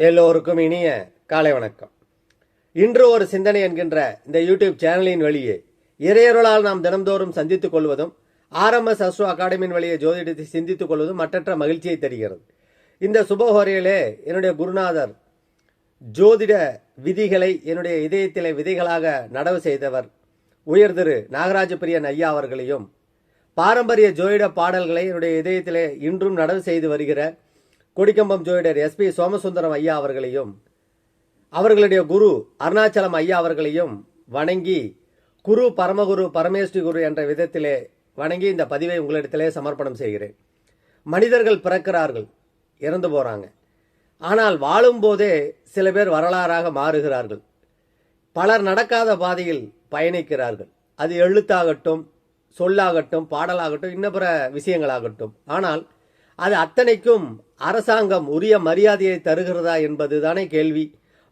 எல்லோருக்கும் இனிய காலை வணக்கம். இன்று ஒரு சிந்தனை என்கின்ற இந்த யூடியூப் சேனலின் வழியே இறையருளால் நாம் தினம்தோறும் சந்தித்துக் கொள்வதும் ஆர்எம்எஸ் அஸ்ட்ரோ அகாடமியின் வழியே ஜோதிடத்தை சிந்தித்துக் கொள்வதும் மற்றற்ற மகிழ்ச்சியை தருகிறது. இந்த சுபஹோரையிலே என்னுடைய குருநாதர் ஜோதிட விதிகளை என்னுடைய இதயத்திலே விதைகளாக நடவு செய்தவர் உயர் திரு நாகராஜ பிரியன் ஐயா அவர்களையும் பாரம்பரிய ஜோதிட பாடல்களை என்னுடைய இதயத்திலே இன்றும் நடவு செய்து வருகிற கொடிக்கம்பம் ஜோதிடர் எஸ்பி சோமசுந்தரம் ஐயா அவர்களையும் அவர்களுடைய குரு அருணாச்சலம் ஐயா அவர்களையும் வணங்கி குரு பரமகுரு பரமேஸ்வரி குரு என்ற விதத்திலே வணங்கி இந்த பதிவை உங்களிடத்திலே சமர்ப்பணம் செய்கிறேன். மனிதர்கள் பிறக்கிறார்கள் இறந்து போகிறாங்க ஆனால் வாழும்போதே சில பேர் வரலாறாக மாறுகிறார்கள். பலர் நடக்காத பாதையில் பயணிக்கிறார்கள். அது எழுத்தாகட்டும் சொல்லாகட்டும் பாடலாகட்டும் இன்ன பிற விஷயங்களாகட்டும். ஆனால் அது அத்தனைக்கும் அரசாங்கம் உரிய மரியாதையை தருகிறதா என்பதுதானே கேள்வி.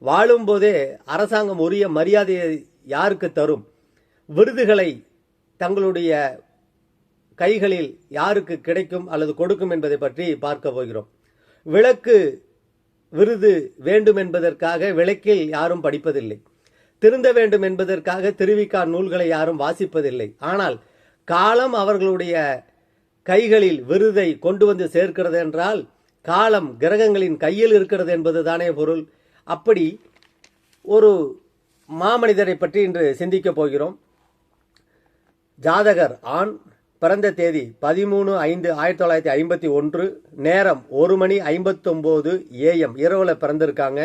வாழும்போதே அரசாங்கம் உரிய மரியாதையை யாருக்கு தரும்? விருதுகளை தங்களுடைய கைகளில் யாருக்கு கிடைக்கும் அல்லது கொடுக்கும் என்பதை பற்றி பார்க்க போகிறோம். விளக்கு விருது வேண்டும் என்பதற்காக விளக்கில் யாரும் படிப்பதில்லை. திருந்த வேண்டும் என்பதற்காக திருவிக்கா நூல்களை யாரும் வாசிப்பதில்லை. ஆனால் காலம் அவர்களுடைய கைகளில் விருதை கொண்டு வந்து சேர்க்கிறது என்றால் காலம் கிரகங்களின் கையில் இருக்கிறது என்பது தானே பொருள். அப்படி ஒரு மாமனிதரை பற்றி இன்று சிந்திக்கப் போகிறோம். ஜாதகர் ஆண் பிறந்த தேதி பதிமூணு ஐந்து ஆயிரத்தி தொள்ளாயிரத்தி ஐம்பத்தி ஒன்று நேரம் ஒரு மணி ஐம்பத்தொம்போது ஏஎம் இரவில் பிறந்திருக்காங்க.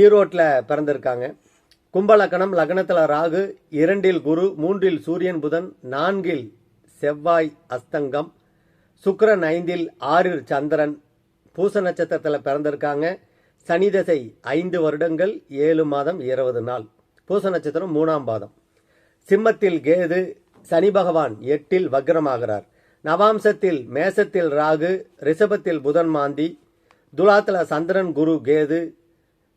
ஈரோட்டில் பிறந்திருக்காங்க. கும்பலக்கணம் லக்னத்தில் ராகு இரண்டில் குரு மூன்றில் சூரியன் புதன் நான்கில் செவ்வாய் அஸ்தங்கம் சுக்கரன் ஐந்தில் ஆறு சந்திரன் பூச நட்சத்திரத்தில் பிறந்திருக்காங்க. சனி தசை ஐந்து வருடங்கள் ஏழு மாதம் இருபது நாள். பூச நட்சத்திரம் மூணாம் பாதம். சிம்மத்தில் கேது சனி பகவான் எட்டில் வக்ரமாகிறார். நவாம்சத்தில் மேசத்தில் ராகு ரிஷபத்தில் புதன் மாந்தி. துலாத்துல சந்திரன் குரு கேது.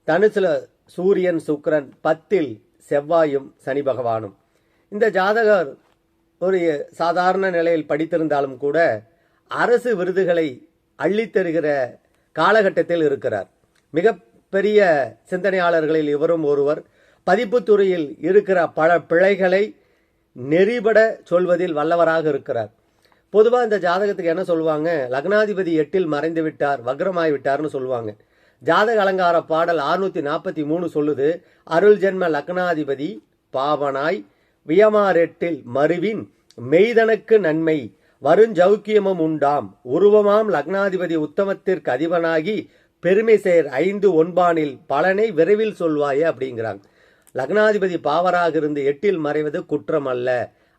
தனுசில் சூரியன் சுக்கரன் பத்தில் செவ்வாயும் சனி பகவானும். இந்த ஜாதகர் ஒரு சாதாரண நிலையில் படித்திருந்தாலும் கூட அரசு விருதுகளை அள்ளித்தருகிற காலகட்டத்தில் இருக்கிறார். மிக பெரிய சிந்தனையாளர்களில் இவரும் ஒருவர். பதிப்புத்துறையில் இருக்கிற பல பிழைகளை நெறிபட சொல்வதில் வல்லவராக இருக்கிறார். பொதுவாக இந்த ஜாதகத்துக்கு என்ன சொல்லுவாங்க? லக்னாதிபதி எட்டில் மறைந்து விட்டார் வக்ரமாய் விட்டார்னு சொல்லுவாங்க. ஜாதக அலங்கார பாடல் அறுநூத்தி நாற்பத்தி மூணு சொல்லுது. அருள் ஜென்ம லக்னாதிபதி பாவனாய் வியமாரெட்டில் மருவின் மெய்தனக்கு நன்மை வருஞ்சௌக்கியமும் உண்டாம். உருவமாம் லக்னாதிபதி உத்தமத்திற்கு அதிபனாகி பெருமை செயர் ஐந்து ஒன்பானில் பலனை விரைவில் சொல்வாயே அப்படிங்கிறாங்க. லக்னாதிபதி பாவராக இருந்து எட்டில் மறைவது குற்றம் அல்ல.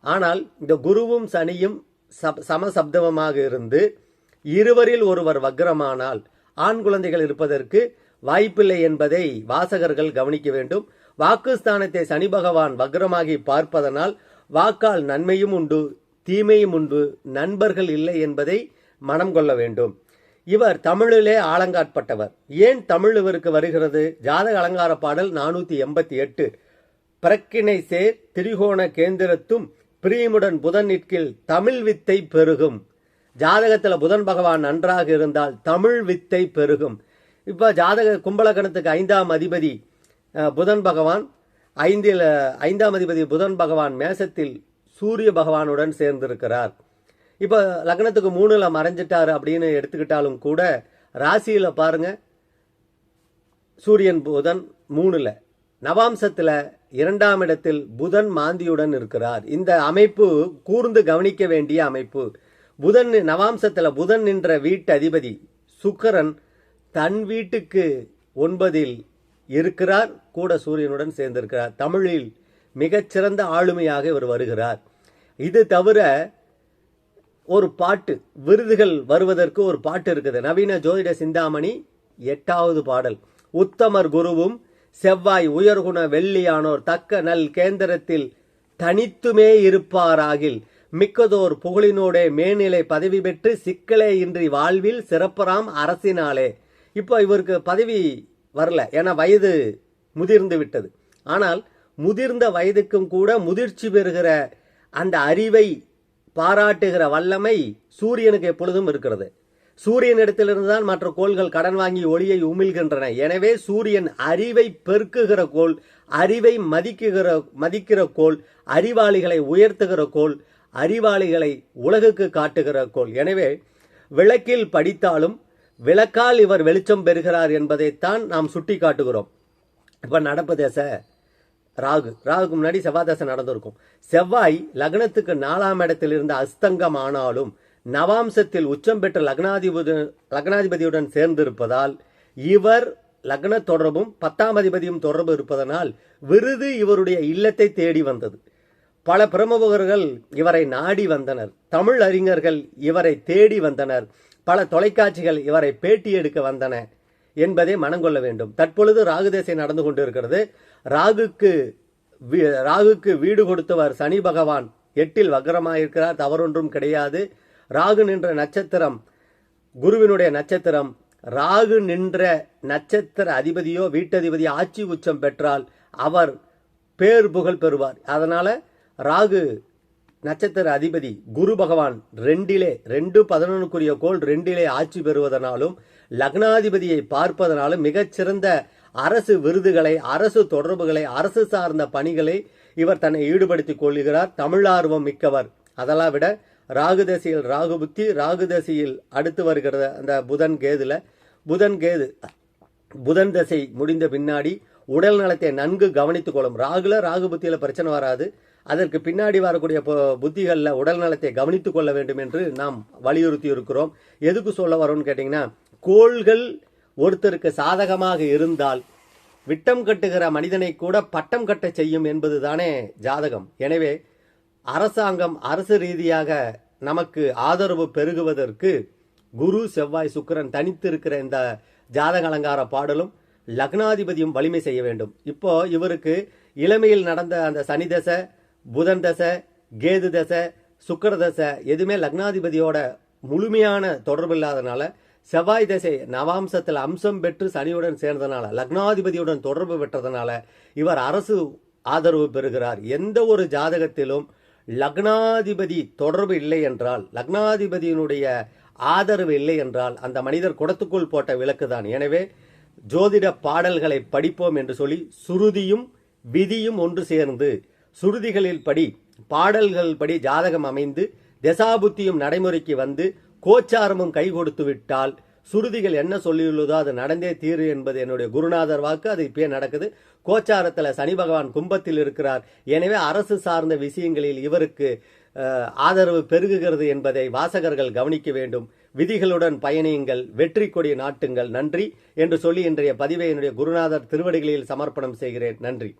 ஆனால் இந்த குருவும் சனியும் சப் சமசப்தமமாக இருந்து இருவரில் ஒருவர் வக்ரமானால் ஆண் குழந்தைகள் இருப்பதற்கு வாய்ப்பில்லை என்பதை வாசகர்கள் கவனிக்க வேண்டும். வாக்குஸ்தானத்தை சனி பகவான் வக்ரமாகி பார்ப்பதனால் வாக்கால் நன்மையும் உண்டு தீமையும் உண்டு நண்பர்கள் இல்லை என்பதை மனம் கொள்ள வேண்டும். இவர் தமிழிலே ஆலங்காட்பட்டவர். ஏன் தமிழ் இவருக்கு வருகிறது? ஜாதக அலங்கார பாடல் நானூற்றி எண்பத்தி எட்டு. பிரக்கினை சேர் திரிகோண கேந்திரத்தும் பிரியமுடன் புதன் நிற்கில் தமிழ் வித்தை பெருகும். ஜாதகத்தில் புதன் பகவான் நன்றாக இருந்தால் தமிழ் வித்தை பெருகும். இப்போ ஜாதக கும்பலகணத்துக்கு ஐந்தாம் அதிபதி புதன் பகவான் ஐந்தில் ஐந்தாம் அதிபதி புதன் பகவான் மேசத்தில் சூரிய பகவானுடன் சேர்ந்திருக்கிறார். இப்போ லக்னத்துக்கு மூணில் மறைஞ்சிட்டாரு அப்படின்னு எடுத்துக்கிட்டாலும் கூட ராசியில் பாருங்க சூரியன் புதன் மூணில் நவாம்சத்தில் இரண்டாம் இடத்தில் புதன் மாந்தியுடன் இருக்கிறார். இந்த அமைப்பு கூர்ந்து கவனிக்க வேண்டிய அமைப்பு. புதன் நவாம்சத்தில் புதன் நின்ற வீட்டு அதிபதி சுக்கரன் தன் வீட்டுக்கு ஒன்பதில் இருக்கிறார் கூட சூரியனுடன் சேர்ந்திருக்கிறார். தமிழில் மிகச்சிறந்த ஆளுமையாக இவர் வருகிறார். இது தவிர ஒரு பாட்டு விருதுகள் வருவதற்கு ஒரு பாட்டு இருக்குது. நவீன ஜோதிட சிந்தாமணி எட்டாவது பாடல். உத்தமர் குருவும் செவ்வாய் உயர்குண வெள்ளியானோர் தக்க நல் கேந்திரத்தில் தனித்துமே இருப்பாராகில் மிக்கதோர் புகழினோடே மேல்நிலை பதவி பெற்று சிக்கலே இன்றி வாழ்வில் சிறப்பராம் அரசினாலே. இப்போ இவருக்கு பதவி வரல. ஏன்னா வயது முதிர்ந்து விட்டது. ஆனால் முதிர்ந்த வயதுக்கும் கூட முதிர்ச்சி பெறுகிற அந்த அறிவை பாராட்டுகிற வல்லமை சூரியனுக்கு எப்பொழுதும் இருக்கிறது. சூரியனிடத்திலிருந்து தான் மற்ற கோள்கள் கடன் வாங்கி ஒளியை உமிழ்கின்றன. எனவே சூரியன் அறிவை பெருக்குகிற கோள் அறிவை மதிக்குகிற மதிக்கிற கோள் அறிவாளிகளை உயர்த்துகிற கோள் அறிவாளிகளை உலகுக்கு காட்டுகிற கோள். எனவே விளக்கில் படித்தாலும் விளக்கால் இவர் வெளிச்சம் பெறுகிறார் என்பதைத்தான் நாம் சுட்டி காட்டுகிறோம் இப்ப நடப்பதேச ராகு. ராகுக்கு முன்னாடி செவ்வாய் நடந்திருக்கும். செவ்வாய் லக்னத்துக்கு நாலாம் இடத்தில் இருந்த அஸ்தங்கம் ஆனாலும் நவாம்சத்தில் உச்சம் பெற்ற லக்னாதிபதி லக்னாதிபதியுடன் சேர்ந்திருப்பதால் இவர் லக்ன தொடர்பும் பத்தாம் அதிபதியும் தொடர்பு இருப்பதனால் விருது இவருடைய இல்லத்தை தேடி வந்தது. பல பிரமுகர்கள் இவரை நாடி வந்தனர். தமிழ் அறிஞர்கள் இவரை தேடி வந்தனர். பல தொலைக்காட்சிகள் இவரை பேட்டி எடுக்க வந்தன என்பதை மனங்கொள்ள வேண்டும். தற்பொழுது ராகு தேசை நடந்து கொண்டிருக்கிறது. ராகுக்கு வீ- ராகுக்கு வீடு கொடுத்தவர் சனி பகவான். எட்டில் வக்ரமாயிருக்கிறார் தவறொன்றும் கிடையாது. ராகு நின்ற நட்சத்திரம் குருவினுடைய நட்சத்திரம். ராகு நின்ற நட்சத்திர அதிபதியோ வீட்டதிபதியோ ஆட்சி உச்சம் பெற்றால் அவர் பேர் புகழ் பெறுவார். அதனால ராகு நட்சத்திர அதிபதி குரு பகவான் ரெண்டிலே ரெண்டு பதினொன்றுக்குரிய கோள் ரெண்டிலே ஆட்சி பெறுவதனாலும் லக்னாதிபதியை பார்ப்பதனாலும் மிகச்சிறந்த அரசு விருதுகளை அரசு தொடர்புகளை அரசு சார்ந்த பணிகளை இவர் தன்னை ஈடுபடுத்திக் கொள்கிறார். தமிழார்வம் மிக்கவர். அதெல்லாம் விட ராகு தசையில் ராகு புத்தி ராகு தசையில் அடுத்து வருகிற அந்த புதன் கேதுல. புதன் கேது புதன் தசை முடிந்த பின்னாடி உடல் நலத்தை நன்கு கவனித்துக் கொள்ளும். ராகுல ராகு புத்தியில பிரச்சனை வராது. அதற்கு பின்னாடி வரக்கூடிய புத்திகளில் உடல் நலத்தை கவனித்துக் கொள்ள வேண்டும் என்று நாம் வலியுறுத்தி இருக்கிறோம் எதுக்கு சொல்ல வரோம்னு கேட்டீங்கன்னா கோள்கள் ஒருத்தருக்கு சாதகமாக இருந்தால் விட்டம் கட்டுகிற மனிதனை கூட பட்டம் கட்ட செய்யும் என்பது தானே ஜாதகம். எனவே அரசாங்கம் அரசு ரீதியாக நமக்கு ஆதரவு பெருகுவதற்கு குரு செவ்வாய் சுக்கிரன் தனித்து இருக்கிற இந்த ஜாதக அலங்கார பாடலும் லக்னாதிபதியும் வலிமை செய்ய வேண்டும். இப்போ இவருக்கு இளமையில் நடந்த அந்த சனிதசை புதன் தசை கேது தசை சுக்கர தசை எதுவுமே லக்னாதிபதியோட முழுமையான தொடர்பு இல்லாதனால செவ்வாய் தசை நவாம்சத்தில் அம்சம் பெற்று சனியுடன் சேர்ந்தனால லக்னாதிபதியுடன் தொடர்பு பெற்றதனால இவர் அரசு ஆதரவு பெறுகிறார். எந்த ஒரு ஜாதகத்திலும் லக்னாதிபதி தொடர்பு இல்லை என்றால் லக்னாதிபதியினுடைய ஆதரவு இல்லை என்றால் அந்த மனிதர் குடத்துக்குள் போட்ட விளக்குதான். எனவே ஜோதிட பாடல்களை படிப்போம் என்று சொல்லி சுருதியும் விதியும் ஒன்று சேர்ந்து சுருதிகளில் படி பாடல்கள் படி ஜாதகம் அமைந்து தசாபுத்தியும் நடைமுறைக்கு வந்து கோச்சாரமும் கை கொடுத்து விட்டால் சுருதிகள் என்ன சொல்லியுள்ளதோ அது நடந்தே தீரு என்பது என்னுடைய குருநாதர் வாக்கு. அது இப்பயே நடக்குது. கோச்சாரத்தில் சனி பகவான் கும்பத்தில் இருக்கிறார். எனவே அரசு சார்ந்த விஷயங்களில் இவருக்கு ஆதரவு பெருகுகிறது என்பதை வாசகர்கள் கவனிக்க வேண்டும். விதிகளுடன் பயணியுங்கள். வெற்றி கொடி நாட்டுங்கள். நன்றி என்று சொல்லி இன்றைய பதிவை என்னுடைய குருநாதர் திருவடிகளில் சமர்ப்பணம் செய்கிறேன். நன்றி.